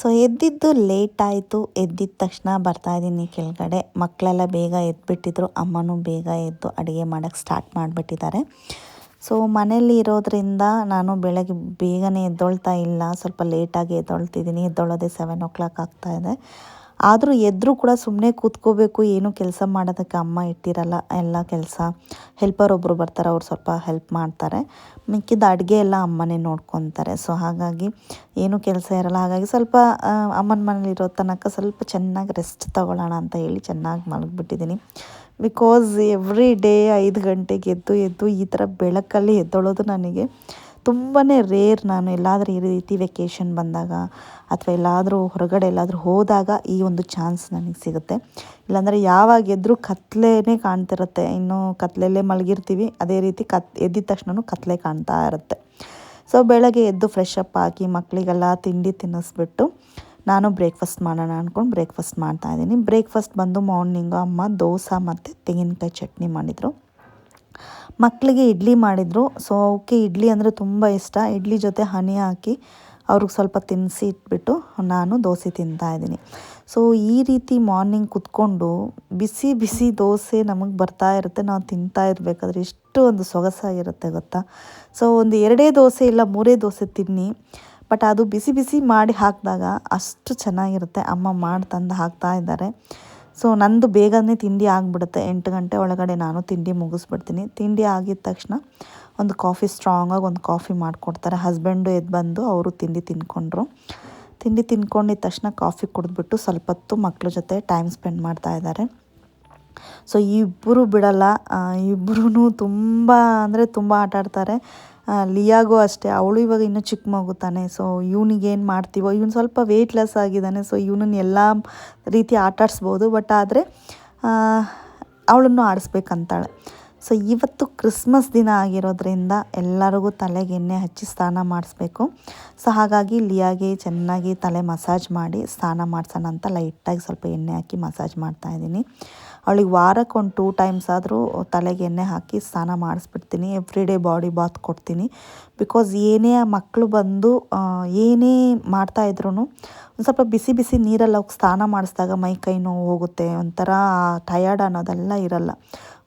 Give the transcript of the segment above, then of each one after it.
So ಎದ್ದಿದ್ದು late ಆಯಿತು. ಎದ್ದಿದ ತಕ್ಷಣ ಬರ್ತಾಯಿದ್ದೀನಿ ಕೆಳಗಡೆ. ಮಕ್ಕಳೆಲ್ಲ ಬೇಗ ಎದ್ಬಿಟ್ಟಿದ್ರು. ಅಮ್ಮನೂ ಬೇಗ ಎದ್ದು ಅಡುಗೆ ಮಾಡೋಕ್ಕೆ ಸ್ಟಾರ್ಟ್ ಮಾಡಿಬಿಟ್ಟಿದ್ದಾರೆ. ಸೊ ಮನೇಲಿ ಇರೋದ್ರಿಂದ ನಾನು ಬೆಳಗ್ಗೆ ಬೇಗನೆ ಎದ್ದೊಳ್ತಾ ಇಲ್ಲ. ಸ್ವಲ್ಪ ಲೇಟಾಗಿ ಎದ್ದೊಳ್ತಿದ್ದೀನಿ. ಎದ್ದೊಳೋದೇ ಸೆವೆನ್ ಓ ಕ್ಲಾಕ್ ಆಗ್ತಾಯಿದೆ ಆದರೂ ಎದ್ದರೂ ಕೂಡ ಸುಮ್ಮನೆ ಕೂತ್ಕೋಬೇಕು, ಏನು ಕೆಲಸ ಮಾಡೋದಕ್ಕೆ ಅಮ್ಮ ಇಟ್ಟಿರಲ್ಲ ಎಲ್ಲ ಕೆಲಸ. ಹೆಲ್ಪರ್ ಒಬ್ಬರು ಬರ್ತಾರೆ, ಅವ್ರು ಸ್ವಲ್ಪ ಹೆಲ್ಪ್ ಮಾಡ್ತಾರೆ. ಮಿಕ್ಕಿದ ಅಡುಗೆ ಎಲ್ಲ ಅಮ್ಮನೇ ನೋಡ್ಕೊತಾರೆ. ಸೊ ಹಾಗಾಗಿ ಏನು ಕೆಲಸ ಇರಲ್ಲ. ಹಾಗಾಗಿ ಸ್ವಲ್ಪ ಅಮ್ಮನ ಮನೇಲಿರೋ ತನಕ ಸ್ವಲ್ಪ ಚೆನ್ನಾಗಿ ರೆಸ್ಟ್ ತಗೊಳ್ಳೋಣ ಅಂತ ಹೇಳಿ ಚೆನ್ನಾಗಿ ಮಲಗಿಬಿಟ್ಟಿದ್ದೀನಿ. ಬಿಕಾಸ್ ಎವ್ರಿ ಡೇ ಐದು ಗಂಟೆಗೆ ಎದ್ದು ಎದ್ದು ಈ ಥರ ಬೆಳಕಲ್ಲಿ ಎದ್ದೊಳೋದು ನನಗೆ ತುಂಬಾ ರೇರ್ ನಾನು ಎಲ್ಲಾದರೂ ಈ ರೀತಿ ವೆಕೇಷನ್ ಬಂದಾಗ ಅಥವಾ ಎಲ್ಲಾದರೂ ಹೊರಗಡೆ ಎಲ್ಲಾದರೂ ಹೋದಾಗ ಈ ಒಂದು ಚಾನ್ಸ್ ನನಗೆ ಸಿಗುತ್ತೆ. ಇಲ್ಲಾಂದರೆ ಯಾವಾಗ ಎದ್ದರೂ ಕತ್ಲೇ ಕಾಣ್ತಿರುತ್ತೆ. ಇನ್ನು ಕತ್ಲೆಲ್ಲೇ ಮಲಗಿರ್ತೀವಿ. ಅದೇ ರೀತಿ ಕತ್, ಎದ್ದಿದ ತಕ್ಷಣವೂ ಕತ್ಲೆ ಕಾಣ್ತಾ ಇರುತ್ತೆ. ಸೊ ಬೆಳಗ್ಗೆ ಎದ್ದು ಫ್ರೆಶ್ ಅಪ್ ಆಗಿ ಮಕ್ಕಳಿಗೆಲ್ಲ ತಿಂಡಿ ತಿನ್ನಿಸ್ಬಿಟ್ಟು ನಾನು ಬ್ರೇಕ್ಫಾಸ್ಟ್ ಮಾಡೋಣ ಅಂದ್ಕೊಂಡು ಬ್ರೇಕ್ಫಾಸ್ಟ್ ಮಾಡ್ತಾಯಿದ್ದೀನಿ ಬ್ರೇಕ್ಫಾಸ್ಟ್ ಬಂದು ಮಾರ್ನಿಂಗು ಅಮ್ಮ ದೋಸೆ ಮತ್ತು ತೆಂಗಿನಕಾಯಿ ಚಟ್ನಿ ಮಾಡಿದರು. ಮಕ್ಕಳಿಗೆ ಇಡ್ಲಿ ಮಾಡಿದರು. ಸೊ ಅವಕ್ಕೆ ಇಡ್ಲಿ ಅಂದರೆ ತುಂಬ ಇಷ್ಟ. ಇಡ್ಲಿ ಜೊತೆ ಹನಿ ಹಾಕಿ ಅವ್ರಿಗೆ ಸ್ವಲ್ಪ ತಿನ್ನಿಸಿ ಇಟ್ಬಿಟ್ಟು ನಾನು ದೋಸೆ ತಿಂತಾ ಇದ್ದೀನಿ. ಸೊ ಈ ರೀತಿ ಮಾರ್ನಿಂಗ್ ಕುತ್ಕೊಂಡು ಬಿಸಿ ಬಿಸಿ ದೋಸೆ ನಮಗೆ ಬರ್ತಾ ಇರುತ್ತೆ. ನಾವು ತಿಂತಾ ಇರಬೇಕಾದ್ರೆ ಎಷ್ಟು ಒಂದು ಸೊಗಸಾಗಿರುತ್ತೆ ಗೊತ್ತಾ? ಸೊ ಒಂದು ಎರಡೇ ದೋಸೆ ಇಲ್ಲ, ಮೂರೇ ದೋಸೆ ತಿನ್ನಿ. ಬಟ್ ಅದು ಬಿಸಿ ಬಿಸಿ ಮಾಡಿ ಹಾಕಿದಾಗ ಅಷ್ಟು ಚೆನ್ನಾಗಿರುತ್ತೆ. ಅಮ್ಮ ಮಾಡಿ ತಂದು ಹಾಕ್ತಾ ಇದ್ದಾರೆ. ಸೊ ನಂದು ಬೇಗನೆ ತಿಂಡಿ ಆಗಿಬಿಡುತ್ತೆ. ಎಂಟು ಗಂಟೆ ಒಳಗಡೆ ನಾನು ತಿಂಡಿ ಮುಗಿಸ್ಬಿಡ್ತೀನಿ. ತಿಂಡಿ ಆಗಿದ ತಕ್ಷಣ ಒಂದು ಕಾಫಿ ಸ್ಟ್ರಾಂಗಾಗಿ ಒಂದು ಕಾಫಿ ಮಾಡಿಕೊಡ್ತಾರೆ. ಹಸ್ಬೆಂಡು ಎದ್ದು ಬಂದು ಅವರು ತಿಂಡಿ ತಿನ್ಕೊಂಡ್ರು. ತಿಂಡಿ ತಿನ್ಕೊಂಡಿದ್ದ ತಕ್ಷಣ ಕಾಫಿ ಕುಡಿದ್ಬಿಟ್ಟು ಸ್ವಲ್ಪ ಹೊತ್ತು ಮಕ್ಕಳ ಜೊತೆ ಟೈಮ್ ಸ್ಪೆಂಡ್ ಮಾಡ್ತಾ ಇದ್ದಾರೆ ಸೊ ಇಬ್ಬರು ಬಿಡಲ್ಲ. ಇಬ್ಬರೂ ತುಂಬ ಅಂದರೆ ತುಂಬ ಆಟ ಆಡ್ತಾರೆ ಲಿಯಾಗೂ ಅಷ್ಟೇ. ಅವಳು ಇವಾಗ ಇನ್ನೂ ಚಿಕ್ಕ ಮಗು ತಾನೆ. ಸೊ ಇವನಿಗೆ ಏನು ಮಾಡ್ತೀವೋ, ಇವನು ಸ್ವಲ್ಪ ವೆಯ್ಟ್ ಲೆಸ್ ಆಗಿದ್ದಾನೆ. ಸೊ ಇವನನ್ನು ಎಲ್ಲ ರೀತಿ ಆಟಾಡಿಸ್ಬೋದು ಬಟ್ ಆದರೆ ಅವಳನ್ನು ಆಡಿಸ್ಬೇಕಂತಾಳೆ. ಸೊ ಇವತ್ತು ಕ್ರಿಸ್ಮಸ್ ದಿನ ಆಗಿರೋದ್ರಿಂದ ಎಲ್ಲರಿಗೂ ತಲೆಗೆ ಎಣ್ಣೆ ಹಚ್ಚಿ ಸ್ನಾನ ಮಾಡಿಸ್ಬೇಕು. ಸೊ ಹಾಗಾಗಿ ಲಿಯಾಗೆ ಚೆನ್ನಾಗಿ ತಲೆ ಮಸಾಜ್ ಮಾಡಿ ಸ್ನಾನ ಮಾಡಿಸೋಣ ಅಂತ ಲೈಟಾಗಿ ಸ್ವಲ್ಪ ಎಣ್ಣೆ ಹಾಕಿ ಮಸಾಜ್ ಮಾಡ್ತಾಯಿದ್ದೀನಿ ಅವಳಿಗೆ ವಾರಕ್ಕೆ ಒಂದು ಟೂ ಟೈಮ್ಸ್ ಆದರೂ ತಲೆಗೆ ಎಣ್ಣೆ ಹಾಕಿ ಸ್ನಾನ ಮಾಡಿಸ್ಬಿಡ್ತೀನಿ. ಎವ್ರಿ ಡೇ ಬಾಡಿ ಬಾತ್ ಕೊಡ್ತೀನಿ. ಬಿಕಾಸ್ ಏನೇ ಮಕ್ಕಳು ಬಂದು ಏನೇ ಮಾಡ್ತಾಯಿದ್ರು ಒಂದು ಸ್ವಲ್ಪ ಬಿಸಿ ಬಿಸಿ ನೀರಲ್ಲಿ ಹೋಗಿ ಸ್ನಾನ ಮಾಡಿಸಿದಾಗ ಮೈ ಕೈ ನೋವು ಹೋಗುತ್ತೆ. ಒಂಥರ ಟಯರ್ಡ್ ಅನ್ನೋದೆಲ್ಲ ಇರಲ್ಲ.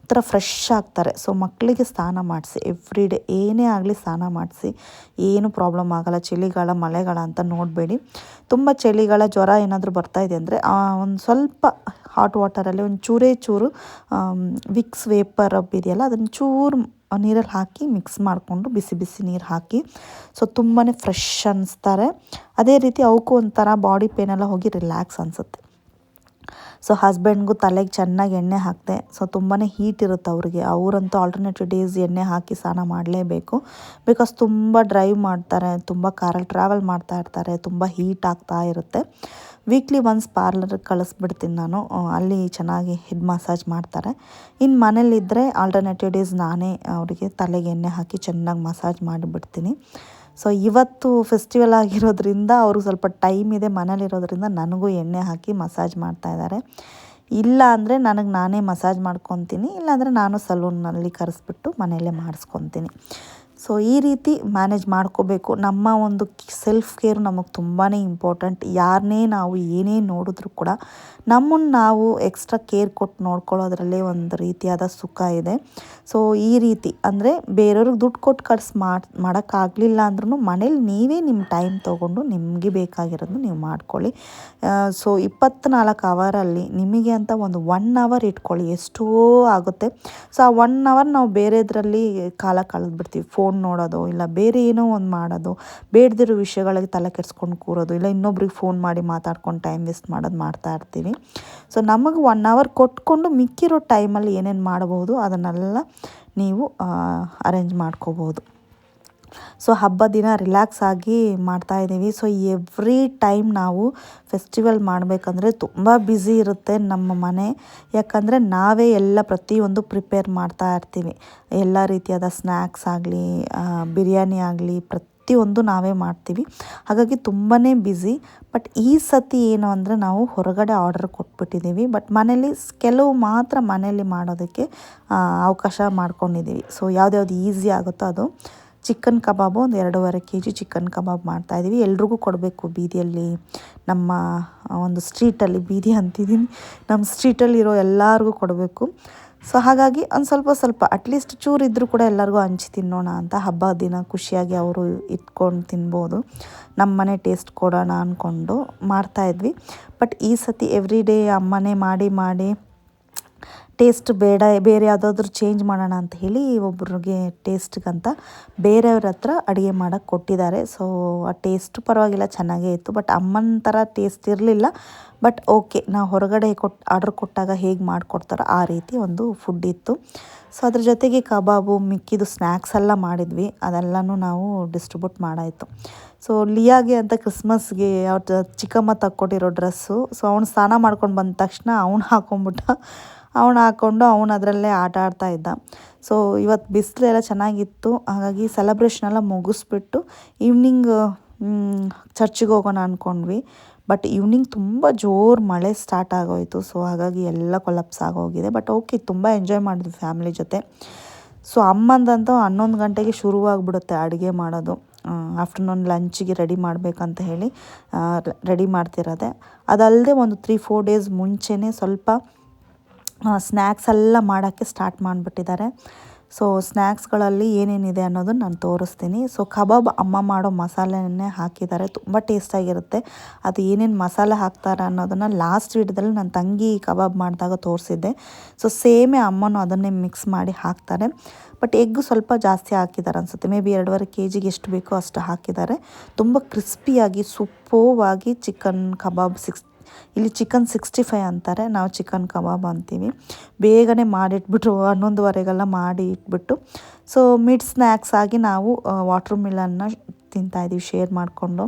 ಒಂಥರ ಫ್ರೆಶ್ ಆಗ್ತಾರೆ. ಸೊ ಮಕ್ಕಳಿಗೆ ಸ್ನಾನ ಮಾಡಿಸಿ ಎವ್ರಿ ಡೇ ಏನೇ ಆಗಲಿ ಸ್ನಾನ ಮಾಡಿಸಿ, ಏನು ಪ್ರಾಬ್ಲಮ್ ಆಗೋಲ್ಲ. ಚಳಿಗಾಲ, ಮಳೆಗಾಲ ಅಂತ ನೋಡಬೇಡಿ. ತುಂಬ ಚಳಿಗಾಲ ಜ್ವರ ಏನಾದರೂ ಬರ್ತಾಯಿದೆ ಅಂದರೆ ಒಂದು ಸ್ವಲ್ಪ ಹಾಟ್ ವಾಟರಲ್ಲಿ ಒಂದು ಚೂರೇ ಚೂರು ವಿಕ್ಸ್ ವೇಪರ್ ರಬ್ ಇದೆಯಲ್ಲ, ಅದನ್ನು ಚೂರು ನೀರಲ್ಲಿ ಹಾಕಿ ಮಿಕ್ಸ್ ಮಾಡಿಕೊಂಡು ಬಿಸಿ ಬಿಸಿ ನೀರು ಹಾಕಿ ಸೊ ತುಂಬಾ ಫ್ರೆಶ್ ಅನ್ನಿಸ್ತಾರೆ ಅದೇ ರೀತಿ ಅವಕ್ಕೂ ಒಂಥರ ಬಾಡಿ ಪೇನೆಲ್ಲ ಹೋಗಿ ರಿಲ್ಯಾಕ್ಸ್ ಅನಿಸುತ್ತೆ. ಸೊ ಹಸ್ಬೆಂಡ್ಗೂ ತಲೆಗೆ ಚೆನ್ನಾಗಿ ಎಣ್ಣೆ ಹಾಕಿದೆ. ಸೊ ತುಂಬಾ ಹೀಟ್ ಇರುತ್ತೆ ಅವ್ರಿಗೆ. ಅವರಂತೂ ಆಲ್ಟರ್ನೇಟಿವ್ ಡೇಸ್ ಎಣ್ಣೆ ಹಾಕಿ ಸ್ನಾನ ಮಾಡಲೇಬೇಕು. ಬಿಕಾಸ್ ತುಂಬ ಡ್ರೈವ್ ಮಾಡ್ತಾರೆ, ತುಂಬ ಕಾರಲ್ಲಿ ಟ್ರಾವೆಲ್ ಮಾಡ್ತಾ ಇರ್ತಾರೆ, ತುಂಬ ಹೀಟ್ ಆಗ್ತಾ ಇರುತ್ತೆ. ವೀಕ್ಲಿ ಒನ್ಸ್ ಪಾರ್ಲರ್ಗೆ ಕಳಿಸ್ಬಿಡ್ತೀನಿ ನಾನು. ಅಲ್ಲಿ ಚೆನ್ನಾಗಿ ಹೆಡ್ ಮಸಾಜ್ ಮಾಡ್ತಾರೆ. ಇನ್ನು ಮನೇಲಿದ್ದರೆ ಆಲ್ಟರ್ನೇಟಿವ್ ಡೇಸ್ ನಾನೇ ಅವರಿಗೆ ತಲೆಗೆ ಎಣ್ಣೆ ಹಾಕಿ ಚೆನ್ನಾಗಿ ಮಸಾಜ್ ಮಾಡಿಬಿಡ್ತೀನಿ. ಸೊ ಇವತ್ತು ಫೆಸ್ಟಿವಲ್ ಆಗಿರೋದ್ರಿಂದ ಅವ್ರಿಗೆ ಸ್ವಲ್ಪ ಟೈಮ್ ಇದೆ, ಮನೇಲಿರೋದ್ರಿಂದ ನನಗೂ ಎಣ್ಣೆ ಹಾಕಿ ಮಸಾಜ್ ಮಾಡ್ತಾಯಿದ್ದಾರೆ ಇಲ್ಲ ಅಂದರೆ ನನಗೆ ನಾನೇ ಮಸಾಜ್ ಮಾಡ್ಕೊತೀನಿ ಇಲ್ಲಾಂದರೆ ನಾನು ಸಲೂನ್ನಲ್ಲಿ ಕರೆಸ್ಬಿಟ್ಟು ಮನೆಯಲ್ಲೇ ಮಾಡಿಸ್ಕೊತೀನಿ. ಸೊ ಈ ರೀತಿ ಮ್ಯಾನೇಜ್ ಮಾಡ್ಕೋಬೇಕು. ನಮ್ಮ ಒಂದು ಸೆಲ್ಫ್ ಕೇರ್ ನಮಗೆ ತುಂಬಾ ಇಂಪಾರ್ಟೆಂಟ್ ಯಾರನ್ನೇ ನಾವು ಏನೇ ನೋಡಿದ್ರೂ ಕೂಡ ನಮ್ಮನ್ನು ನಾವು ಎಕ್ಸ್ಟ್ರಾ ಕೇರ್ ಕೊಟ್ಟು ನೋಡ್ಕೊಳ್ಳೋದ್ರಲ್ಲೇ ಒಂದು ರೀತಿಯಾದ ಸುಖ ಇದೆ. ಸೊ ಈ ರೀತಿ ಅಂದರೆ ಬೇರೆಯವ್ರಿಗೆ ದುಡ್ಡು ಕೊಟ್ಟು ಖರ್ಚು ಮಾಡಿ, ಮಾಡೋಕ್ಕಾಗಲಿಲ್ಲ ಅಂದ್ರೂ ಮನೇಲಿ ನೀವೇ ನಿಮ್ಮ ಟೈಮ್ ತೊಗೊಂಡು ನಿಮಗೆ ಬೇಕಾಗಿರೋದು ನೀವು ಮಾಡ್ಕೊಳ್ಳಿ. ಸೊ ಇಪ್ಪತ್ತ್ನಾಲ್ಕು ಅವರಲ್ಲಿ ನಿಮಗೆ ಅಂತ ಒಂದು ಒನ್ ಅವರ್ ಇಟ್ಕೊಳ್ಳಿ. ಎಷ್ಟೋ ಆಗುತ್ತೆ. ಸೊ ಆ ಒನ್ ಅವರ್ ನಾವು ಬೇರೆದ್ರಲ್ಲಿ ಕಾಲ ಕಳೆದ್ಬಿಡ್ತೀವಿ. ಫೋನ್ ನೋಡೋದು, ಇಲ್ಲ ಬೇರೆ ಏನೋ ಒಂದು ಮಾಡೋದು, ಬೇಡದಿರೋ ವಿಷಯಗಳಿಗೆ ತಲೆ ಕೆಡ್ಸ್ಕೊಂಡು ಕೂರೋದು, ಇಲ್ಲ ಇನ್ನೊಬ್ರಿಗೆ ಫೋನ್ ಮಾಡಿ ಮಾತಾಡ್ಕೊಂಡು ಟೈಮ್ ವೇಸ್ಟ್ ಮಾಡೋದು ಮಾಡ್ತಾ ಇರ್ತೀವಿ. ಸೊ ನಮಗೆ ಒನ್ ಅವರ್ ಕೊಟ್ಕೊಂಡು ಮಿಕ್ಕಿರೋ ಟೈಮಲ್ಲಿ ಏನೇನು ಮಾಡಬಹುದು ಅದನ್ನೆಲ್ಲ ನೀವು ಅರೇಂಜ್ ಮಾಡ್ಕೋಬೋದು. ಸೊ ಹಬ್ಬ ದಿನ ರಿಲ್ಯಾಕ್ಸ್ ಆಗಿ ಮಾಡ್ತಾಯಿದ್ದೀವಿ ಸೊ ಎವ್ರಿ ಟೈಮ್ ನಾವು ಫೆಸ್ಟಿವಲ್ ಮಾಡಬೇಕಂದ್ರೆ ತುಂಬ ಬ್ಯುಸಿ ಇರುತ್ತೆ ನಮ್ಮ ಮನೆ. ಯಾಕಂದರೆ ನಾವೇ ಎಲ್ಲ ಪ್ರತಿಯೊಂದು ಪ್ರಿಪೇರ್ ಮಾಡ್ತಾ ಇರ್ತೀವಿ. ಎಲ್ಲ ರೀತಿಯಾದ ಸ್ನ್ಯಾಕ್ಸ್ ಆಗಲಿ ಬಿರಿಯಾನಿ ಆಗಲಿ ಪ್ರತಿ ಪ್ರತಿಯೊಂದು ನಾವೇ ಮಾಡ್ತೀವಿ. ಹಾಗಾಗಿ ತುಂಬಾ ಬ್ಯುಸಿ ಬಟ್ ಈ ಸತಿ ಏನು ಅಂದರೆ ನಾವು ಹೊರಗಡೆ ಆರ್ಡರ್ ಕೊಟ್ಬಿಟ್ಟಿದ್ದೀವಿ. ಬಟ್ ಮನೇಲಿ ಕೆಲವು ಮಾತ್ರ ಮನೇಲಿ ಮಾಡೋದಕ್ಕೆ ಅವಕಾಶ ಮಾಡ್ಕೊಂಡಿದ್ದೀವಿ. ಸೊ ಯಾವುದ್ಯಾವ್ದು ಈಸಿ ಆಗುತ್ತೋ ಅದು ಚಿಕನ್ ಕಬಾಬು ಒಂದು ಎರಡೂವರೆ ಕೆ ಜಿ ಚಿಕನ್ ಕಬಾಬ್ ಮಾಡ್ತಾಯಿದ್ದೀವಿ ಎಲ್ರಿಗೂ ಕೊಡಬೇಕು ಬೀದಿಯಲ್ಲಿ. ನಮ್ಮ ಒಂದು ಸ್ಟ್ರೀಟಲ್ಲಿ, ಬೀದಿ ಅಂತಿದ್ದೀನಿ. ನಮ್ಮ ಸ್ಟ್ರೀಟಲ್ಲಿರೋ ಎಲ್ಲರಿಗೂ ಕೊಡಬೇಕು. ಸೊ, ಹಾಗಾಗಿ ಒಂದು ಸ್ವಲ್ಪ ಸ್ವಲ್ಪ ಅಟ್ಲೀಸ್ಟ್ ಚೂರು ಇದ್ದರೂ ಕೂಡ ಎಲ್ಲರಿಗೂ ಹಂಚಿ ತಿನ್ನೋಣ ಅಂತ ಹಬ್ಬ ದಿನ ಖುಷಿಯಾಗಿ ಅವರು ಇಟ್ಕೊಂಡು ತಿನ್ಬೋದು. ನಮ್ಮ ಮನೆ ಟೇಸ್ಟ್ ಕೊಡೋಣ ಅಂದ್ಕೊಂಡು ಮಾಡ್ತಾಯಿದ್ವಿ ಬಟ್ ಈ ಸತಿ ಎವ್ರಿ ಡೇ ಅಮ್ಮನೇ ಮಾಡಿ ಮಾಡಿ ಟೇಸ್ಟ್ ಬೇಡ, ಬೇರೆ ಯಾವುದಾದ್ರೂ ಚೇಂಜ್ ಮಾಡೋಣ ಅಂತ ಹೇಳಿ ಒಬ್ರಿಗೆ ಟೇಸ್ಟ್ಗಂತ ಬೇರೆಯವ್ರ ಹತ್ರ ಅಡುಗೆ ಮಾಡೋಕ್ಕೆ ಕೊಟ್ಟಿದ್ದಾರೆ. ಸೊ ಆ ಟೇಸ್ಟು ಪರವಾಗಿಲ್ಲ, ಚೆನ್ನಾಗೇ ಇತ್ತು. ಬಟ್ ಅಮ್ಮನ ಥರ ಟೇಸ್ಟ್ ಇರಲಿಲ್ಲ. ಬಟ್ ಓಕೆ ನಾವು ಹೊರಗಡೆ ಕೊಟ್ಟು ಆರ್ಡ್ರ್ ಕೊಟ್ಟಾಗ ಹೇಗೆ ಮಾಡಿಕೊಡ್ತಾರೋ ಆ ರೀತಿ ಒಂದು ಫುಡ್ ಇತ್ತು. ಸೊ ಅದ್ರ ಜೊತೆಗೆ ಕಬಾಬು ಮಿಕ್ಕಿದು ಸ್ನ್ಯಾಕ್ಸ್ ಎಲ್ಲ ಮಾಡಿದ್ವಿ. ಅದೆಲ್ಲನೂ ನಾವು ಡಿಸ್ಟ್ರಿಬ್ಯೂಟ್ ಮಾಡಾಯಿತು. ಸೊ ಲಿಯಾಗೆ ಅಂತ ಕ್ರಿಸ್ಮಸ್ಗೆ ಅವ್ರ ಚಿಕ್ಕಮ್ಮ ತಕ್ಕೊಟ್ಟಿರೋ ಡ್ರೆಸ್ಸು ಸೊ ಅವ್ನು ಸ್ನಾನ ಮಾಡ್ಕೊಂಡು ಬಂದ ತಕ್ಷಣ ಅವ್ನು ಹಾಕೊಂಬಿಟ್ಟ ಅವನು ಹಾಕ್ಕೊಂಡು ಅವನು ಅದರಲ್ಲೇ ಆಟ ಆಡ್ತಾ ಇದ್ದ. ಸೊ ಇವತ್ತು ಬಿಸಿಲೆಲ್ಲ ಚೆನ್ನಾಗಿತ್ತು. ಹಾಗಾಗಿ ಸೆಲೆಬ್ರೇಷನ್ ಎಲ್ಲ ಮುಗಿಸ್ಬಿಟ್ಟು ಈವ್ನಿಂಗ್ ಚರ್ಚಿಗೆ ಹೋಗೋಣ ಅಂದ್ಕೊಂಡ್ವಿ ಬಟ್ ಈವ್ನಿಂಗ್ ತುಂಬ ಜೋರು ಮಳೆ ಸ್ಟಾರ್ಟ್ ಆಗೋಯಿತು. ಸೊ ಹಾಗಾಗಿ ಎಲ್ಲ ಕೊಲಪ್ಸ್ ಆಗೋಗಿದೆ. ಬಟ್ ಓಕೆ ತುಂಬ ಎಂಜಾಯ್ ಮಾಡಿದ್ವಿ ಫ್ಯಾಮಿಲಿ ಜೊತೆ. ಸೊ ಅಮ್ಮಂದಂತೂ ಹನ್ನೊಂದು ಗಂಟೆಗೆ ಶುರುವಾಗ್ಬಿಡುತ್ತೆ ಅಡುಗೆ ಮಾಡೋದು. ಆಫ್ಟರ್ನೂನ್ ಲಂಚಿಗೆ ರೆಡಿ ಮಾಡಬೇಕಂತ ಹೇಳಿ ರೆಡಿ ಮಾಡ್ತಿರೋದೆ. ಅದಲ್ಲದೆ ಒಂದು ತ್ರೀ ಫೋರ್ ಡೇಸ್ ಮುಂಚೆನೇ ಸ್ವಲ್ಪ ಸ್ನ್ಯಾಕ್ಸ್ ಎಲ್ಲ ಮಾಡೋಕ್ಕೆ ಸ್ಟಾರ್ಟ್ ಮಾಡಿಬಿಟ್ಟಿದ್ದಾರೆ. ಸೊ ಸ್ನ್ಯಾಕ್ಸ್ಗಳಲ್ಲಿ ಏನೇನಿದೆ ಅನ್ನೋದನ್ನು ನಾನು ತೋರಿಸ್ತೀನಿ. ಸೊ ಕಬಾಬ್ ಅಮ್ಮ ಮಾಡೋ ಮಸಾಲೆನೇ ಹಾಕಿದ್ದಾರೆ. ತುಂಬ ಟೇಸ್ಟಾಗಿರುತ್ತೆ ಅದು ಏನೇನು ಮಸಾಲೆ ಹಾಕ್ತಾರೆ ಅನ್ನೋದನ್ನು ಲಾಸ್ಟ್ ವೀಡಿಯೋದಲ್ಲಿ ನನ್ನ ತಂಗಿ ಕಬಾಬ್ ಮಾಡಿದಾಗ ತೋರಿಸಿದ್ದೆ. ಸೊ ಸೇಮೇ ಅಮ್ಮನೂ ಅದನ್ನೇ ಮಿಕ್ಸ್ ಮಾಡಿ ಹಾಕ್ತಾರೆ. ಬಟ್ ಎಗ್ ಸ್ವಲ್ಪ ಜಾಸ್ತಿ ಹಾಕಿದ್ದಾರೆ ಅನಿಸುತ್ತೆ. ಮೇ ಬಿ ಎರಡೂವರೆ ಕೆ ಜಿಗೆ ಎಷ್ಟು ಬೇಕೋ ಅಷ್ಟು ಹಾಕಿದ್ದಾರೆ. ತುಂಬ ಕ್ರಿಸ್ಪಿಯಾಗಿ ಸೂಪೋವಾಗಿ ಚಿಕನ್ ಕಬಾಬ್ ಸಿಕ್ಸ್ ಇಲ್ಲಿ ಚಿಕನ್ ಸಿಕ್ಸ್ಟಿ ಫೈವ್ ಅಂತಾರೆ. ನಾವು ಚಿಕನ್ ಕಬಾಬ್ ಅಂತೀವಿ. ಬೇಗನೆ ಮಾಡಿಟ್ಬಿಟ್ರು ಹನ್ನೊಂದುವರೆಗೆಲ್ಲ ಮಾಡಿ ಇಟ್ಬಿಟ್ಟು. ಸೊ ಮಿಡ್ ಸ್ನ್ಯಾಕ್ಸ್ ಆಗಿ ನಾವು ವಾಟರ್ ಮಿಲನ್ನ ತಿಂತಾಯಿದ್ದೀವಿ ಶೇರ್ ಮಾಡಿಕೊಂಡು.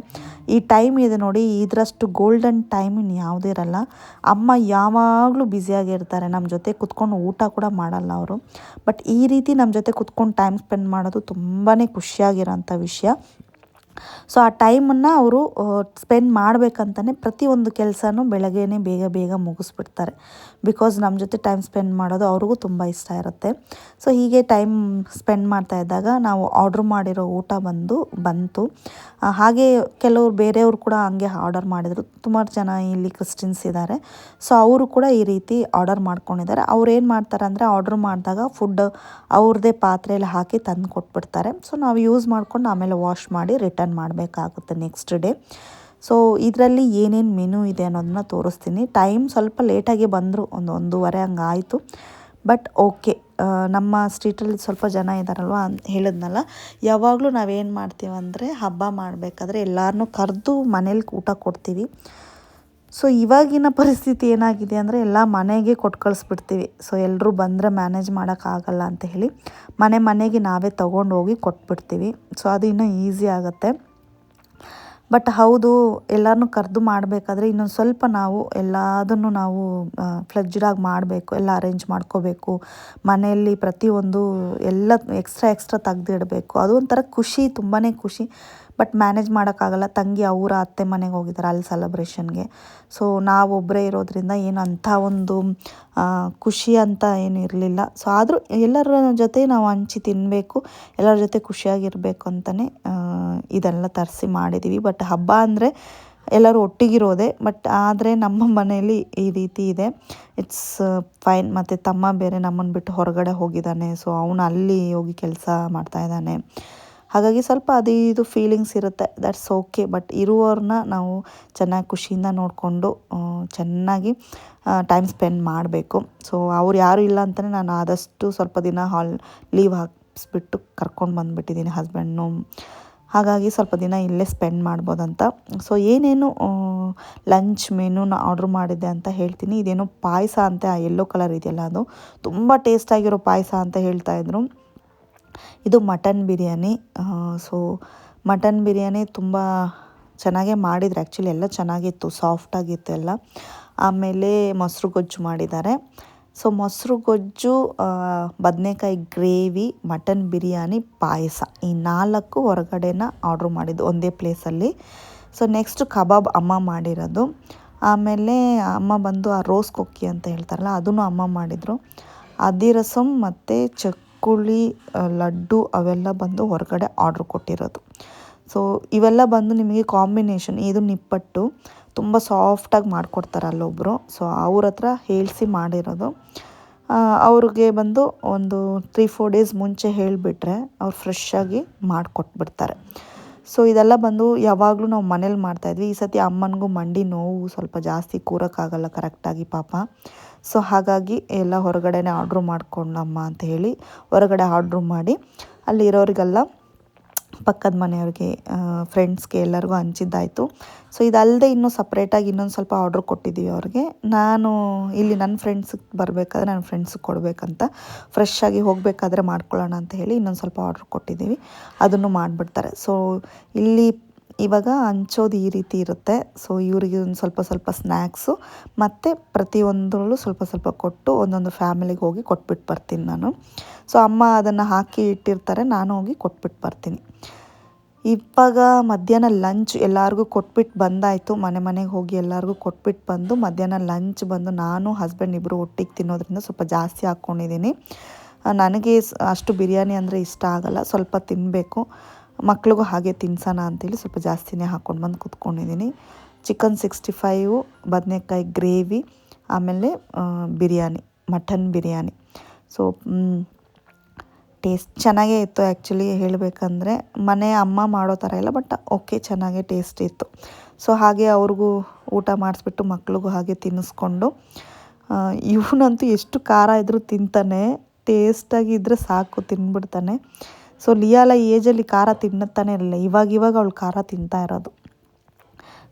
ಈ ಟೈಮ್ ಇದೆ ನೋಡಿ, ಇದರಷ್ಟು ಗೋಲ್ಡನ್ ಟೈಮ್ ಇನ್ನು ಯಾವುದೇ ಇರಲ್ಲ. ಅಮ್ಮ ಯಾವಾಗಲೂ ಬ್ಯುಸಿಯಾಗಿರ್ತಾರೆ ನಮ್ಮ ಜೊತೆ ಕುತ್ಕೊಂಡು ಊಟ ಕೂಡ ಮಾಡಲ್ಲ ಅವರು. ಬಟ್ ಈ ರೀತಿ ನಮ್ಮ ಜೊತೆ ಕುತ್ಕೊಂಡು ಟೈಮ್ ಸ್ಪೆಂಡ್ ಮಾಡೋದು ತುಂಬಾ ಖುಷಿಯಾಗಿರೋಂಥ ವಿಷಯ. ಸೊ ಆ ಟೈಮನ್ನು ಅವರು ಸ್ಪೆಂಡ್ ಮಾಡಬೇಕಂತಲೇ ಪ್ರತಿಯೊಂದು ಕೆಲಸನೂ ಬೆಳಗ್ಗೆನೇ ಬೇಗ ಬೇಗ ಮುಗಿಸ್ಬಿಡ್ತಾರೆ. ಬಿಕಾಸ್ ನಮ್ಮ ಜೊತೆ ಟೈಮ್ ಸ್ಪೆಂಡ್ ಮಾಡೋದು ಅವ್ರಿಗೂ ತುಂಬ ಇಷ್ಟ ಇರುತ್ತೆ. ಸೊ ಹೀಗೆ ಟೈಮ್ ಸ್ಪೆಂಡ್ ಮಾಡ್ತಾ ಇದ್ದಾಗ ನಾವು ಆರ್ಡ್ರ್ ಮಾಡಿರೋ ಊಟ ಬಂದು, ಬಂತು. ಹಾಗೆ ಕೆಲವರು ಬೇರೆಯವರು ಕೂಡ ಹಂಗೆ ಆರ್ಡರ್ ಮಾಡಿದರು. ಸುಮಾರು ಜನ ಇಲ್ಲಿ ಕ್ರಿಶ್ಚಿಯನ್ಸ್ ಇದ್ದಾರೆ. ಸೊ ಅವರು ಕೂಡ ಈ ರೀತಿ ಆರ್ಡರ್ ಮಾಡ್ಕೊಂಡಿದ್ದಾರೆ. ಅವ್ರು ಏನು ಮಾಡ್ತಾರೆ ಅಂದರೆ ಆರ್ಡ್ರ್ ಮಾಡಿದಾಗ ಫುಡ್ ಅವ್ರದ್ದೇ ಪಾತ್ರೆಯಲ್ಲಿ ಹಾಕಿ ತಂದು ಕೊಟ್ಬಿಡ್ತಾರೆ ಸೊ ನಾವು ಯೂಸ್ ಮಾಡ್ಕೊಂಡು ಆಮೇಲೆ ವಾಶ್ ಮಾಡಿ ರಿಟರ್ನ್ ಮಾಡಬೇಕಾಗುತ್ತೆ ನೆಕ್ಸ್ಟ್ ಡೇ ಸೊ ಇದರಲ್ಲಿ ಏನೇನು ಮೆನು ಇದೆ ಅನ್ನೋದನ್ನ ತೋರಿಸ್ತೀನಿ. ಟೈಮ್ ಸ್ವಲ್ಪ ಲೇಟಾಗಿ ಬಂದರು, ಒಂದು ಒಂದೂವರೆ ಹಂಗೆ ಆಯಿತು ಬಟ್ ಓಕೆ ನಮ್ಮ ಸ್ಟ್ರೀಟಲ್ಲಿ ಸ್ವಲ್ಪ ಜನ ಇದ್ದಾರಲ್ವ ಹೇಳಿದ್ನಲ್ಲ, ಯಾವಾಗಲೂ ನಾವೇನು ಮಾಡ್ತೀವಿ ಅಂದರೆ ಹಬ್ಬ ಮಾಡಬೇಕಾದ್ರೆ ಎಲ್ಲರನ್ನೂ ಕರೆದು ಮನೇಲಿ ಊಟ ಕೊಡ್ತೀವಿ. ಸೊ ಇವಾಗಿನ ಪರಿಸ್ಥಿತಿ ಏನಾಗಿದೆ ಅಂದರೆ ಎಲ್ಲ ಮನೆಗೆ ಕೊಟ್ಟು ಕಳಿಸ್ಬಿಡ್ತೀವಿ. ಸೊ ಎಲ್ಲರೂ ಬಂದರೆ ಮ್ಯಾನೇಜ್ ಮಾಡೋಕ್ಕಾಗಲ್ಲ ಅಂತ ಹೇಳಿ ಮನೆ ಮನೆಗೆ ನಾವೇ ತೊಗೊಂಡು ಹೋಗಿ ಕೊಟ್ಬಿಡ್ತೀವಿ. ಸೊ ಅದು ಇನ್ನೂ ಈಸಿ ಆಗುತ್ತೆ. ಬಟ್ ಹೌದು ಎಲ್ಲರನ್ನೂ ಕರೆದು ಮಾಡಬೇಕಾದ್ರೆ ಇನ್ನೊಂದು ಸ್ವಲ್ಪ ನಾವು ಎಲ್ಲದನ್ನು ನಾವು ಫ್ಲೆಜ್ಡಾಗಿ ಮಾಡಬೇಕು, ಎಲ್ಲ ಅರೇಂಜ್ ಮಾಡ್ಕೋಬೇಕು. ಮನೆಯಲ್ಲಿ ಪ್ರತಿಯೊಂದು ಎಲ್ಲ ಎಕ್ಸ್ಟ್ರಾ ಎಕ್ಸ್ಟ್ರಾ ತೆಗೆದಿಡಬೇಕು. ಅದು ಒಂಥರ ಖುಷಿ ತುಂಬಾ ಖುಷಿ. ಬಟ್ ಮ್ಯಾನೇಜ್ ಮಾಡೋಕ್ಕಾಗಲ್ಲ. ತಂಗಿ, ಅವರ ಅತ್ತೆ ಮನೆಗೆ ಹೋಗಿದ್ದಾರೆ ಅಲ್ಲಿ ಸೆಲೆಬ್ರೇಷನ್ಗೆ ಸೊ ನಾವೊಬ್ಬರೇ ಇರೋದ್ರಿಂದ ಏನು ಅಂಥ ಒಂದು ಖುಷಿ ಅಂತ ಏನು ಇರಲಿಲ್ಲ. ಸೊ ಆದರೂ ಎಲ್ಲರ ಜೊತೆ ನಾವು ಹಂಚಿ ತಿನ್ನಬೇಕು ಎಲ್ಲರ ಜೊತೆ ಖುಷಿಯಾಗಿರಬೇಕು ಅಂತಲೇ ಇದೆಲ್ಲ ತರಿಸಿ ಮಾಡಿದ್ದೀವಿ ಬಟ್ ಹಬ್ಬ ಅಂದರೆ ಎಲ್ಲರೂ ಒಟ್ಟಿಗಿರೋದೆ. ಬಟ್ ಆದರೆ ನಮ್ಮ ಮನೆಯಲ್ಲಿ ಈ ರೀತಿ ಇದೆ. ಇಟ್ಸ್ ಫೈನ್ ಮತ್ತು ತಮ್ಮ ಬೇರೆ ನಮ್ಮನ್ನು ಬಿಟ್ಟು ಹೊರಗಡೆ ಹೋಗಿದ್ದಾನೆ. ಸೊ ಅವನು ಅಲ್ಲಿ ಹೋಗಿ ಕೆಲಸ ಮಾಡ್ತಾಯಿದ್ದಾನೆ ಹಾಗಾಗಿ ಸ್ವಲ್ಪ ಅದು ಇದು ಫೀಲಿಂಗ್ಸ್ ಇರುತ್ತೆ. ದ್ಯಾಟ್ಸ್ ಓಕೆ ಬಟ್ ಇರುವವ್ರನ್ನ ನಾವು ಚೆನ್ನಾಗಿ ಖುಷಿಯಿಂದ ನೋಡಿಕೊಂಡು ಚೆನ್ನಾಗಿ ಟೈಮ್ ಸ್ಪೆಂಡ್ ಮಾಡಬೇಕು. ಸೊ ಅವ್ರು ಯಾರೂ ಇಲ್ಲ ಅಂತಲೇ ನಾನು ಆದಷ್ಟು ಸ್ವಲ್ಪ ದಿನ ಹಾಲ್ ಲೀವ್ ಹಾಕಿಸ್ಬಿಟ್ಟು ಕರ್ಕೊಂಡು ಬಂದುಬಿಟ್ಟಿದ್ದೀನಿ ಹಸ್ಬೆಂಡ್ನು ಹಾಗಾಗಿ ಸ್ವಲ್ಪ ದಿನ ಇಲ್ಲೇ ಸ್ಪೆಂಡ್ ಮಾಡ್ಬೋದಂತ. ಸೊ ಏನೇನು ಲಂಚ್ ಮೆನು ಆರ್ಡ್ರ್ ಮಾಡಿದ್ದೆ ಅಂತ ಹೇಳ್ತೀನಿ. ಇದೇನೋ ಪಾಯಸ ಅಂತ ಯೆಲ್ಲೋ ಕಲರ್ ಇದೆಯಲ್ಲ ಅದು. ತುಂಬ ಟೇಸ್ಟಾಗಿರೋ ಪಾಯಸ ಅಂತ ಹೇಳ್ತಾಯಿದ್ರು ಇದು mutton biryani. So, mutton biryani ತುಂಬ ಚೆನ್ನಾಗೇ ಮಾಡಿದ್ರು. ಆ್ಯಕ್ಚುಲಿ ಎಲ್ಲ ಚೆನ್ನಾಗಿತ್ತು ಸಾಫ್ಟಾಗಿತ್ತು ಎಲ್ಲ. ಆಮೇಲೆ ಮೊಸರು ಗೊಜ್ಜು ಮಾಡಿದ್ದಾರೆ. ಸೊ, ಮೊಸರು ಗೊಜ್ಜು ಬದನೆಕಾಯಿ ಗ್ರೇವಿ, ಮಟನ್ ಬಿರಿಯಾನಿ, ಪಾಯಸ ಈ ನಾಲ್ಕು ಹೊರಗಡೆನ ಆರ್ಡ್ರ್ ಮಾಡಿದ್ದು ಒಂದೇ ಪ್ಲೇಸಲ್ಲಿ. ಸೊ, ನೆಕ್ಸ್ಟ್ ಕಬಾಬ್ ಅಮ್ಮ ಮಾಡಿರೋದು. ಆಮೇಲೆ ಅಮ್ಮ ಬಂದು ಆ ರೋಸ್ ಕೊಕ್ಕಿ ಅಂತ ಹೇಳ್ತಾರಲ್ಲ, ಅದನ್ನು ಅಮ್ಮ ಮಾಡಿದರು. ಅದಿರಸಂ ಮತ್ತು ಚಕ್ ಚಕ್ಕುಳಿ ಆ, ಲಡ್ಡು ಅವೆಲ್ಲ ಬಂದು ಹೊರಗಡೆ ಆರ್ಡ್ರ್ ಕೊಟ್ಟಿರೋದು. ಸೊ ಇವೆಲ್ಲ ಬಂದು ನಿಮಗೆ ಕಾಂಬಿನೇಷನ್ ಇದು ನಿಪ್ಪಟ್ಟು ತುಂಬ ಸಾಫ್ಟಾಗಿ ಮಾಡಿಕೊಡ್ತಾರೆ ಅಲ್ಲೊಬ್ಬರು ಸೊ ಅವ್ರ ಹತ್ರ ಹೇಳಿಸಿ ಮಾಡಿರೋದು. ಅವ್ರಿಗೆ ಬಂದು ಒಂದು ತ್ರೀ ಫೋರ್ ಡೇಸ್ ಮುಂಚೆ ಹೇಳಿಬಿಟ್ರೆ ಅವ್ರು ಫ್ರೆಶ್ಶಾಗಿ ಮಾಡಿಕೊಟ್ಬಿಡ್ತಾರೆ. ಸೊ ಇದೆಲ್ಲ ಬಂದು ಯಾವಾಗಲೂ ನಾವು ಮನೇಲಿ ಮಾಡ್ತಾಯಿದ್ವಿ ಈ ಸತಿ ಅಮ್ಮನಿಗೂ ಮಂಡಿ ನೋವು ಸ್ವಲ್ಪ ಜಾಸ್ತಿ ಕೂರೋಕ್ಕಾಗಲ್ಲ ಕರೆಕ್ಟಾಗಿ ಪಾಪ. ಸೊ ಹಾಗಾಗಿ ಎಲ್ಲ ಹೊರಗಡೆನೇ ಆರ್ಡ್ರು ಮಾಡ್ಕೊಂಡಮ್ಮ ಅಂತ ಹೇಳಿ ಹೊರಗಡೆ ಆರ್ಡ್ರು ಮಾಡಿ, ಅಲ್ಲಿರೋರಿಗೆಲ್ಲ ಪಕ್ಕದ ಮನೆಯವ್ರಿಗೆ ಫ್ರೆಂಡ್ಸ್ಗೆ ಎಲ್ಲರಿಗೂ ಹಂಚಿದ್ದಾಯಿತು. ಸೊ ಇದಲ್ಲದೆ ಇನ್ನೂ ಸಪ್ರೇಟಾಗಿ ಇನ್ನೊಂದು ಸ್ವಲ್ಪ ಆರ್ಡ್ರ್ ಕೊಟ್ಟಿದ್ದೀವಿ ಅವ್ರಿಗೆ. ನಾನು ಇಲ್ಲಿ ನನ್ನ ಫ್ರೆಂಡ್ಸ್ಗೆ ಬರಬೇಕಾದ್ರೆ ನನ್ನ ಫ್ರೆಂಡ್ಸ್ಗೆ ಕೊಡಬೇಕಂತ ಫ್ರೆಶ್ ಆಗಿ ಹೋಗಬೇಕಾದ್ರೆ ಮಾಡ್ಕೊಳ್ಳೋಣ ಅಂತ ಹೇಳಿ ಇನ್ನೊಂದು ಸ್ವಲ್ಪ ಆರ್ಡ್ರ್ ಕೊಟ್ಟಿದ್ದೀವಿ. ಅದನ್ನು ಮಾಡಿಬಿಡ್ತಾರೆ. ಸೊ ಇಲ್ಲಿ ಇವಾಗ ಹಂಚೋದು ಈ ರೀತಿ ಇರುತ್ತೆ. ಸೊ ಇವರಿಗೆ ಒಂದು ಸ್ವಲ್ಪ ಸ್ವಲ್ಪ ಸ್ನ್ಯಾಕ್ಸು ಮತ್ತು ಪ್ರತಿಯೊಂದರಲ್ಲೂ ಸ್ವಲ್ಪ ಸ್ವಲ್ಪ ಕೊಟ್ಟು ಒಂದೊಂದು ಫ್ಯಾಮಿಲಿಗೆ ಹೋಗಿ ಕೊಟ್ಬಿಟ್ಟು ಬರ್ತೀನಿ ನಾನು. ಸೊ ಅಮ್ಮ ಅದನ್ನು ಹಾಕಿ ಇಟ್ಟಿರ್ತಾರೆ. ನಾನು ಹೋಗಿ ಕೊಟ್ಬಿಟ್ಟು ಬರ್ತೀನಿ. ಇವಾಗ ಮಧ್ಯಾಹ್ನ ಲಂಚ್ ಎಲ್ಲರಿಗೂ ಕೊಟ್ಬಿಟ್ಟು ಬಂದಾಯಿತು. ಮನೆ ಮನೆಗೆ ಹೋಗಿ ಎಲ್ಲರಿಗೂ ಕೊಟ್ಬಿಟ್ಟು ಬಂದು ಮಧ್ಯಾಹ್ನ ಲಂಚ್ ಬಂದು ನಾನು ಹಸ್ಬೆಂಡ್ ಇಬ್ಬರು ಒಟ್ಟಿಗೆ ತಿನ್ನೋದ್ರಿಂದ ಸ್ವಲ್ಪ ಜಾಸ್ತಿ ಹಾಕ್ಕೊಂಡಿದ್ದೀನಿ ನನಗೆ ಅಷ್ಟು ಬಿರಿಯಾನಿ ಅಂದರೆ ಇಷ್ಟ ಆಗಲ್ಲ. ಸ್ವಲ್ಪ ತಿನ್ನಬೇಕು ಮಕ್ಳಿಗೂ ಹಾಗೆ ತಿನ್ಸೋಣ ಅಂತೇಳಿ ಸ್ವಲ್ಪ ಜಾಸ್ತಿನೇ ಹಾಕ್ಕೊಂಡು ಬಂದು ಕುತ್ಕೊಂಡಿದ್ದೀನಿ ಚಿಕನ್ ಸಿಕ್ಸ್ಟಿ ಫೈವು ಬದನೆಕಾಯಿ ಗ್ರೇವಿ, ಆಮೇಲೆ biryani, mutton biryani. So taste ಚೆನ್ನಾಗೇ ಇತ್ತು ಆ್ಯಕ್ಚುಲಿ ಹೇಳಬೇಕಂದ್ರೆ. ಮನೆ ಅಮ್ಮ ಮಾಡೋ ಥರ ಇಲ್ಲ, ಬಟ್ ಓಕೆ, ಚೆನ್ನಾಗೇ ಟೇಸ್ಟ್ ಇತ್ತು. ಸೊ, ಹಾಗೆ ಅವ್ರಿಗೂ ಊಟ ಮಾಡಿಸ್ಬಿಟ್ಟು ಮಕ್ಳಿಗೂ ಹಾಗೆ ತಿನ್ನಿಸ್ಕೊಂಡು ಇವನಂತೂ ಎಷ್ಟು ಖಾರ ಇದ್ದರೂ ತಿಂತಾನೆ, ಟೇಸ್ಟಾಗಿ ಇದ್ದರೆ ಸಾಕು, ತಿನ್ಬಿಡ್ತಾನೆ. ಸೊ, ಲಿಯಾಲ ಏಜಲ್ಲಿ ಖಾರ ತಿನ್ನುತ್ತಾನೆ ಇರಲಿಲ್ಲ ಇವಾಗ ಇವಾಗ ಅವಳು ಖಾರ ತಿಂತಾ ಇರೋದು.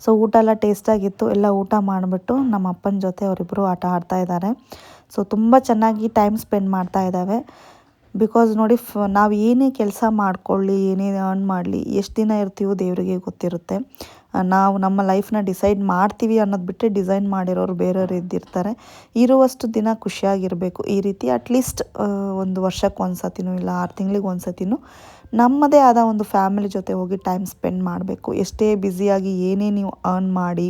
ಸೊ, ಊಟ ಎಲ್ಲ ಟೇಸ್ಟಾಗಿತ್ತು, ಎಲ್ಲ ಊಟ ಮಾಡಿಬಿಟ್ಟು ನಮ್ಮ ಅಪ್ಪನ ಜೊತೆ ಅವರಿಬ್ಬರು ಆಟ ಆಡ್ತಾ ಇದ್ದಾರೆ. ಸೊ, ತುಂಬ ಚೆನ್ನಾಗಿ ಟೈಮ್ ಸ್ಪೆಂಡ್ ಮಾಡ್ತಾ ಇದ್ದಾವೆ. ಬಿಕಾಸ್ ನೋಡಿ ಫ ನಾವು ಏನೇ ಕೆಲಸ ಮಾಡ್ಕೊಳ್ಳಿ, ಏನೇ ಅರ್ನ್ ಮಾಡಲಿ, ಎಷ್ಟು ದಿನ ಇರ್ತೀವೋ ದೇವರಿಗೆ ಗೊತ್ತಿರುತ್ತೆ. ನಾವು ನಮ್ಮ ಲೈಫ್ನ ಡಿಸೈಡ್ ಮಾಡ್ತೀವಿ ಅನ್ನೋದು ಬಿಟ್ಟರೆ ಡಿಸೈನ್ ಮಾಡಿರೋರು ಬೇರೆಯವರು ಇದ್ದಿರ್ತಾರೆ. ಇರುವಷ್ಟು ದಿನ ಖುಷಿಯಾಗಿರಬೇಕು. ಈ ರೀತಿ ಅಟ್ಲೀಸ್ಟ್ ಒಂದು ವರ್ಷಕ್ಕೆ ಒಂದು ಸತಿನೂ ಇಲ್ಲ ಆರು ತಿಂಗಳಿಗೆ ಒಂದು ಸತಿನೂ ನಮ್ಮದೇ ಆದ ಒಂದು ಫ್ಯಾಮಿಲಿ ಜೊತೆ ಹೋಗಿ ಟೈಮ್ ಸ್ಪೆಂಡ್ ಮಾಡಬೇಕು. ಎಷ್ಟೇ ಬ್ಯುಸಿಯಾಗಿ ಏನೇ ನೀವು ಅರ್ನ್ ಮಾಡಿ,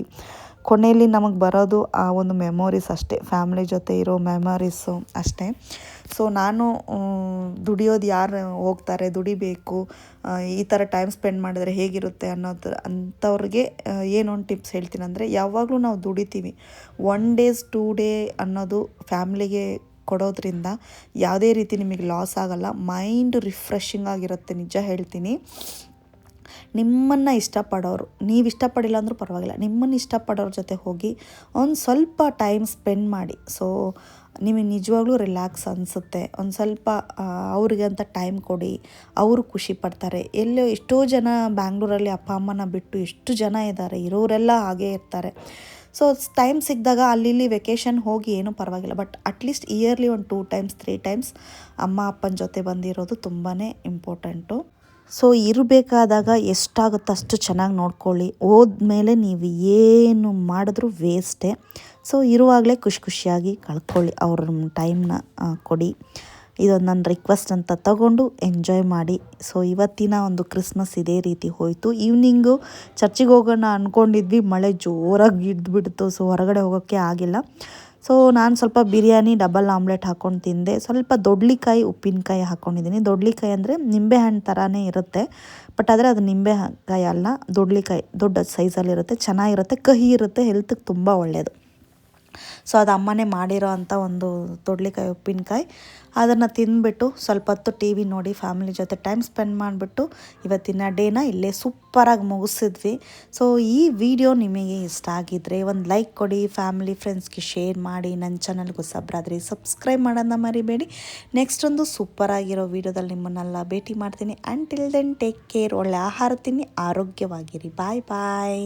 ಕೊನೆಯಲ್ಲಿ ನಮಗೆ ಬರೋದು ಆ ಒಂದು ಮೆಮೊರೀಸ್ ಅಷ್ಟೇ. ಫ್ಯಾಮಿಲಿ ಜೊತೆ ಇರೋ ಮೆಮೊರೀಸು ಅಷ್ಟೇ. ಸೊ ನಾನು ದುಡಿಯೋದು ಯಾರು ಹೋಗ್ತಾರೆ, ದುಡಿಬೇಕು ಈ ಥರ ಟೈಮ್ ಸ್ಪೆಂಡ್ ಮಾಡಿದ್ರೆ ಹೇಗಿರುತ್ತೆ ಅನ್ನೋದು ಅಂಥವ್ರಿಗೆ ಏನೊಂದು ಟಿಪ್ಸ್ ಹೇಳ್ತೀನಿ ಅಂದರೆ, ಯಾವಾಗಲೂ ನಾವು ದುಡಿತೀವಿ. ಒನ್ ಡೇಸ್ ಟೂ ಡೇ ಅನ್ನೋದು ಫ್ಯಾಮ್ಲಿಗೆ ಕೊಡೋದ್ರಿಂದ ಯಾವುದೇ ರೀತಿ ನಿಮಗೆ ಲಾಸ್ ಆಗಲ್ಲ ಮೈಂಡ್ ರಿಫ್ರೆಶಿಂಗ್ ಆಗಿರುತ್ತೆ, ನಿಜ ಹೇಳ್ತೀನಿ. ನಿಮ್ಮನ್ನು ಇಷ್ಟಪಡೋರು, ನೀವು ಇಷ್ಟಪಡಿಲ್ಲ ಅಂದರೂ ಪರವಾಗಿಲ್ಲ, ನಿಮ್ಮನ್ನು ಇಷ್ಟಪಡೋರ ಜೊತೆ ಹೋಗಿ ಒಂದು ಸ್ವಲ್ಪ ಟೈಮ್ ಸ್ಪೆಂಡ್ ಮಾಡಿ. ಸೊ ನಿಮಗೆ ನಿಜವಾಗ್ಲೂ ರಿಲ್ಯಾಕ್ಸ್ ಅನಿಸುತ್ತೆ. ಒಂದು ಸ್ವಲ್ಪ ಅವ್ರಿಗೆ ಅಂತ ಟೈಮ್ ಕೊಡಿ. ಅವರು ಖುಷಿ ಪಡ್ತಾರೆ. ಎಲ್ಲೋ ಎಷ್ಟೋ ಜನ ಬ್ಯಾಂಗ್ಳೂರಲ್ಲಿ ಅಪ್ಪ, ಅಮ್ಮನ ಬಿಟ್ಟು ಎಷ್ಟು ಜನ ಇದ್ದಾರೆ. ಇರೋರೆಲ್ಲ ಹಾಗೇ ಇರ್ತಾರೆ. ಸೊ ಟೈಮ್ ಸಿಕ್ಕಿದಾಗ ಅಲ್ಲಿ ವೆಕೇಷನ್ ಹೋಗಿ ಏನೂ ಪರವಾಗಿಲ್ಲ. ಬಟ್ ಅಟ್ಲೀಸ್ಟ್ ಇಯರ್ಲಿ ಒಂದು ಟೂ ಟೈಮ್ಸ್ ತ್ರೀ ಟೈಮ್ಸ್ ಅಮ್ಮ, ಅಪ್ಪನ ಜೊತೆ ಬಂದಿರೋದು ತುಂಬಾ ಇಂಪಾರ್ಟೆಂಟು ಸೊ ಇರಬೇಕಾದಾಗ ಎಷ್ಟಾಗುತ್ತೋ ಅಷ್ಟು ಚೆನ್ನಾಗಿ ನೋಡ್ಕೊಳ್ಳಿ. ಹೋದ್ಮೇಲೆ ನೀವು ಏನು ಮಾಡಿದ್ರೂ ವೇಸ್ಟೇ ಸೊ ಇರುವಾಗಲೇ ಖುಷಿ ಖುಷಿಯಾಗಿ ಕಳ್ಕೊಳ್ಳಿ ಅವ್ರ ಟೈಮ್ನ ಕೊಡಿ. ಇದೊಂದು ನನ್ನ ರಿಕ್ವೆಸ್ಟ್ ಅಂತ ತಗೊಂಡು ಎಂಜಾಯ್ ಮಾಡಿ. ಸೊ ಇವತ್ತಿನ ಒಂದು ಕ್ರಿಸ್ಮಸ್ ಇದೇ ರೀತಿ ಹೋಯಿತು. ಈವ್ನಿಂಗು ಚರ್ಚಿಗೆ ಹೋಗೋಣ ಅಂದ್ಕೊಂಡಿದ್ವಿ ಮಳೆ ಜೋರಾಗಿ ಹಿಡ್ದುಬಿಡ್ತು ಸೊ ಹೊರಗಡೆ ಹೋಗೋಕ್ಕೆ ಆಗಿಲ್ಲ. ಸೊ ನಾನು ಸ್ವಲ್ಪ ಬಿರಿಯಾನಿ ಡಬಲ್ ಆಮ್ಲೆಟ್ ಹಾಕ್ಕೊಂಡು ತಿಂದೆ. ಸ್ವಲ್ಪ ದೊಡ್ಲಿಕಾಯಿ, ಉಪ್ಪಿನಕಾಯಿ ಹಾಕ್ಕೊಂಡಿದ್ದೀನಿ ದೊಡ್ಲಿಕಾಯಿ ಅಂದರೆ ನಿಂಬೆಹಣ್ಣು ಥರನೇ ಇರುತ್ತೆ. ಬಟ್ ಆದರೆ ಅದು ನಿಂಬೆಕಾಯಿ ಅಲ್ಲ. ದೊಡ್ಲಿಕಾಯಿ ದೊಡ್ಡ ಸೈಜಲ್ಲಿರುತ್ತೆ ಚೆನ್ನಾಗಿರುತ್ತೆ. ಕಹಿ ಇರುತ್ತೆ. ಹೆಲ್ತ್ಗೆ ತುಂಬ ಒಳ್ಳೆಯದು ಸೊ ಅದು ಅಮ್ಮನೇ ಮಾಡಿರೋ ಅಂಥ ಒಂದು ತೊಡ್ಲಿಕಾಯಿ, ಉಪ್ಪಿನಕಾಯಿ. ಅದನ್ನು ತಿಂದ್ಬಿಟ್ಟು ಸ್ವಲ್ಪ ಹೊತ್ತು ಟಿ ವಿ ನೋಡಿ, ಫ್ಯಾಮಿಲಿ ಜೊತೆ ಟೈಮ್ ಸ್ಪೆಂಡ್ ಮಾಡಿಬಿಟ್ಟು ಇವತ್ತಿನ ಡೇನ ಇಲ್ಲೇ ಸೂಪರಾಗಿ ಮುಗಿಸಿದ್ವಿ. ಸೊ ಈ ವಿಡಿಯೋ ನಿಮಗೆ ಇಷ್ಟ ಆಗಿದ್ದರೆ ಒಂದು ಲೈಕ್ ಕೊಡಿ, ಫ್ಯಾಮಿಲಿ ಫ್ರೆಂಡ್ಸ್ಗೆ ಶೇರ್ ಮಾಡಿ, ನನ್ನ ಚಾನಲ್ಗೂ ಸಬ್ರಾದ್ರಿ ಸಬ್ಸ್ಕ್ರೈಬ್ ಮಾಡೋದನ್ನ ಮರಿಬೇಡಿ. ನೆಕ್ಸ್ಟ್ ಒಂದು ಸೂಪರಾಗಿರೋ ವಿಡಿಯೋದಲ್ಲಿ ನಿಮ್ಮನ್ನೆಲ್ಲ ಭೇಟಿ ಮಾಡ್ತೀನಿ. And till then take care ಒಳ್ಳೆ ಆಹಾರ ತಿನ್ನಿ, ಆರೋಗ್ಯವಾಗಿರಿ. ಬಾಯ್ ಬಾಯ್